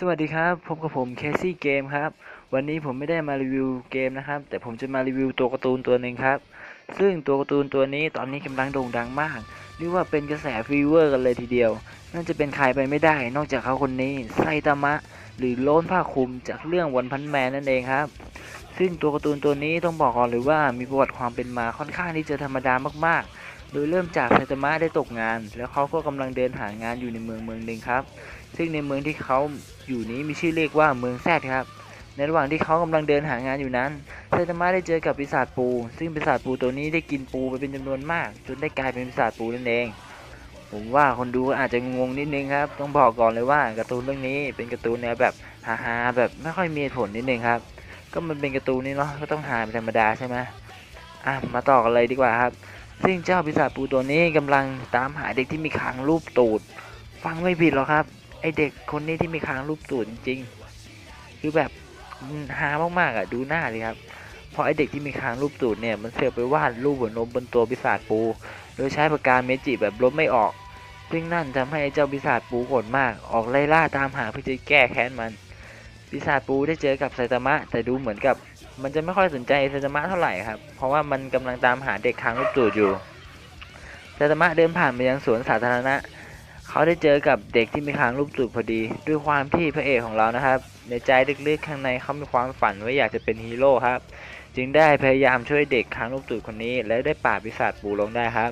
สวัสดีครับ พบกับผมเคซี่เกมครับ วันนี้ผมไม่ได้มารีวิวเกมนะครับ แต่ผมจะมารีวิวตัวการ์ตูนตัวหนึ่งครับ ซึ่งตัวการ์ตูนตัวนี้ตอนนี้กำลังโด่งดังมากเรียกว่าเป็นกระแสฟีเวอร์กันเลยทีเดียวนั่นจะเป็นใครไปไม่ได้ นอกจากเขาคนนี้ไซตามะ หรือโลนผ้าคลุมจากเรื่องวันพันแมนนั่นเองครับ ซึ่งตัวการ์ตูนตัวนี้ต้องบอกก่อนเลยว่ามีประวัติความเป็นมาค่อนข้างที่จะธรรมดามากๆ โดยเริ่มจากไซตามะได้ตกงาน แล้วเขาก็กำลังเดินหางานอยู่ในเมืองเมืองหนึ่งครับ ซึ่งในเมืองที่เขาอยู่นี้มีชื่อเรียกว่าเมืองแซดครับ ในระหว่างที่เขากำลังเดินหางานอยู่นั้นไซตามะได้เจอกับปีศาจปู ซึ่งปีศาจปูตัวนี้ได้กินปูไปเป็นจำนวนมาก จนได้กลายเป็นปีศาจปูนั่นเองผมว่าคนดูอาจจะงงนิดนึงครับ ต้องบอกก่อนเลยว่าการ์ตูนเรื่องนี้เป็นการ์ตูนแนวแบบฮาๆแบบไม่ค่อยมีผลนิดนึงครับ ก็มันเป็นการ์ตูนนี่เนาะก็ต้องหาเป็นธรรมดาใช่ไหมอะมาต่อกันเลยดีกว่าครับ ซึ่งเจ้าปีศาจปูตัวนี้กำลังตามหาเด็กที่มีคางรูปตูด ฟังไม่ผิดหรอกครับ ไอเด็กคนนี้ที่มีคางรูปตูดจริงๆคือแบบมันฮามากๆอะดูหน้าเลยครับเพราะไอเด็กที่มีคางรูปตูดเนี่ยมันเสือกไปวาดรูปหัวนมบนตัวปีศาจปู โดยใช้ปากกาเมจิแบบลบไม่ออก ซึ่งนั่นทำให้เจ้าปีศาจปูโกรธมาก ออกไล่ล่าตามหาเพื่อจะแก้แค้นมันปีศาจปูได้เจอกับไซตามะแต่ดูเหมือนกับ มันจะไม่ค่อยสนใจไซตามะเท่าไหร่ครับ เพราะว่ามันกำลังตามหาเด็กค้างรูปตูดอยู่ไซตามะเดินผ่านไปยังสวนสาธารณะ เขาได้เจอกับเด็กที่มีค้างรูปตูดพอดี ด้วยความที่พระเอกของเรานะครับ ในใจลึกๆข้างในเขามีความฝันว่าอยากจะเป็นฮีโร่ครับ จึงได้พยายามช่วยเด็กค้างรูปตูดคนนี้ และได้ปราบปีศาจปูลงได้ครับ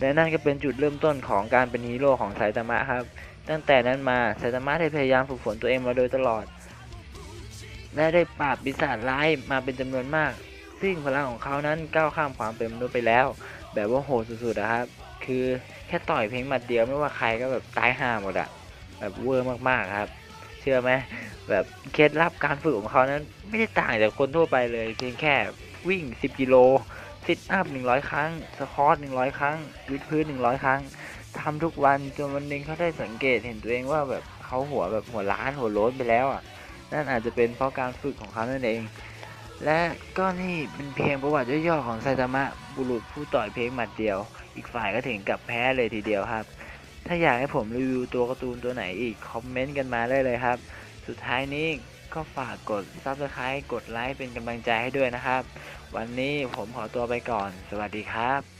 และนั่นก็เป็นจุดเริ่มต้นของการเป็นฮีโร่ของไซตามะครับ ตั้งแต่นั้นมาไซตามะได้พยายามฝึกฝนตัวเองมาโดยตลอด และได้ปราบปีศาจร้ายมาเป็นจำนวนมาก ซึ่งพลังของเขานั้นก้าวข้ามความเป็นมนุษย์ไปแล้ว แบบว่าโหดสุดๆนะครับ คือแค่ต่อยเพียงหมัดเดียวไม่ว่าใครก็แบบตายห่าหมดอะแบบเวอร์มากๆครับ เชื่อไหมแบบเคล็ดลับการฝึกของเขานั้นไม่ได้ต่างจากคนทั่วไปเลยเพียงแค่วิ่ง 10 กิโลซิทอัพ 100 ครั้ง สควอต100 ครั้ง วิดพื้น 100 ครั้งทำทุกวันจนวันหนึงเขาได้สังเกตเห็นตัวเองว่าแบบเขาหัวแบบหัวล้านหัวโล้นไปแล้วอะ นั่นอาจจะเป็นเพราะการฝึกของเขานั่นเอง และก็นี่เป็นเพียงประวัติย่อๆของไซตามะบุรุษผู้ต่อยเพียงหมัดเดียว อีกฝ่ายก็ถึงกับแพ้เลยทีเดียวครับ ถ้าอยากให้ผมรีวิวตัวการ์ตูนตัวไหนอีก คอมเมนต์กันมาได้เลยครับ สุดท้ายนี้ก็ฝากกด Subscribe กดไลค์เป็นกำลังใจให้ด้วยนะครับ วันนี้ผมขอตัวไปก่อน สวัสดีครับ